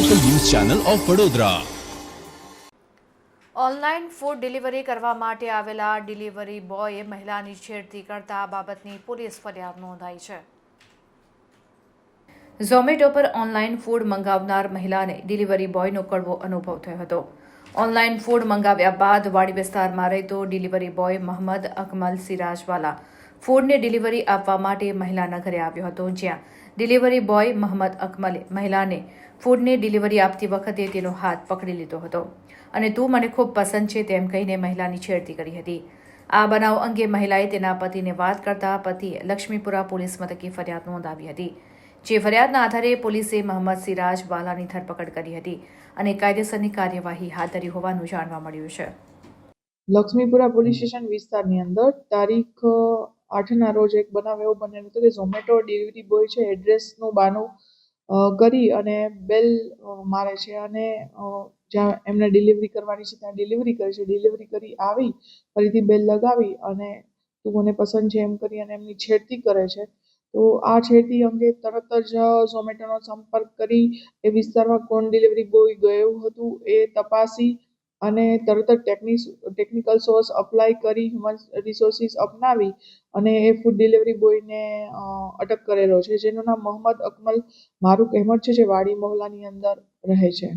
Channel of Vadodara online food delivery કરવા માટે આવેલા ડિલિવરી બોયે મહિલાની છેડતી કરતા બાબતની પોલીસ ફરિયાદ નોંધાઈ છે. ઝોમેટો પર ઓનલાઈન ફૂડ મંગાવનાર મહિલાને ડિલિવરી બોયનો કડવો અનુભવ થયો હતો. ઓનલાઈન ફૂડ મંગાવ્યા બાદ વાડી વિસ્તારમાં રહેતો ડિલિવરી બોય મહંમદ અકમલ સિરાજવાલા ફૂડની ડિલિવરી આપવા માટે મહિલાના ઘરે આવ્યો હતો, જ્યાં ડિલિવરી બોય મહંમદ અકમલે મહિલાને ફૂડની ડિલિવરી આપતી વખતે તેનો હાથ પકડી લીધો હતો. અને તું મને ખૂબ પસંદ છે, તેમ કહીને મહિલાની છેડતી કરી હતી. આ બનાવ અંગે મહિલાએ તેના પતિને વાત કરતા પતિએ લક્ષ્મીપુરા પોલીસ મથકે ફરિયાદ નોંધાવી હતી, જે ફરિયાદના આધારે પોલીસે મહંમદ સિરાજ વાલાની ધરપકડ કરી હતી અને કાયદેસરની કાર્યવાહી હાથ ધરી હોવાનું જાણવા મળ્યું છે. લક્ષ્મીપુરા પોલીસ સ્ટેશન વિસ્તારની અંદર તારીખ આઠના રોજ એક બનાવ એવો બનેલો હતો કે ઝોમેટો ડિલિવરી બોય છે એડ્રેસનું બાનું કરી અને બેલ મારે છે અને જ્યાં એમને ડિલિવરી કરવાની છે ત્યાં ડિલિવરી કરે છે. ડિલિવરી કરી આવી, ફરીથી બેલ લગાવી અને તું મને પસંદ છે એમ કરી અને એમની છેડતી કરે છે. તો આ છેડતી અંગે તરત જ ઝોમેટોનો સંપર્ક કરી એ વિસ્તારમાં કોણ ડિલિવરી બોય ગયું હતું એ તપાસી અને તરત જ ટેકનિક ટેકનિકલ સોર્સ અપ્લાય કરી હ્યુમન રિસોર્સિસ અપનાવી અને એ ફૂડ ડિલિવરી બોયને અટક કરેલો છે, જેનું નામ મોહમ્મદ અકમલ મારૂક અહેમદ છે, જે વાડી મહોલ્લાની અંદર રહે છે.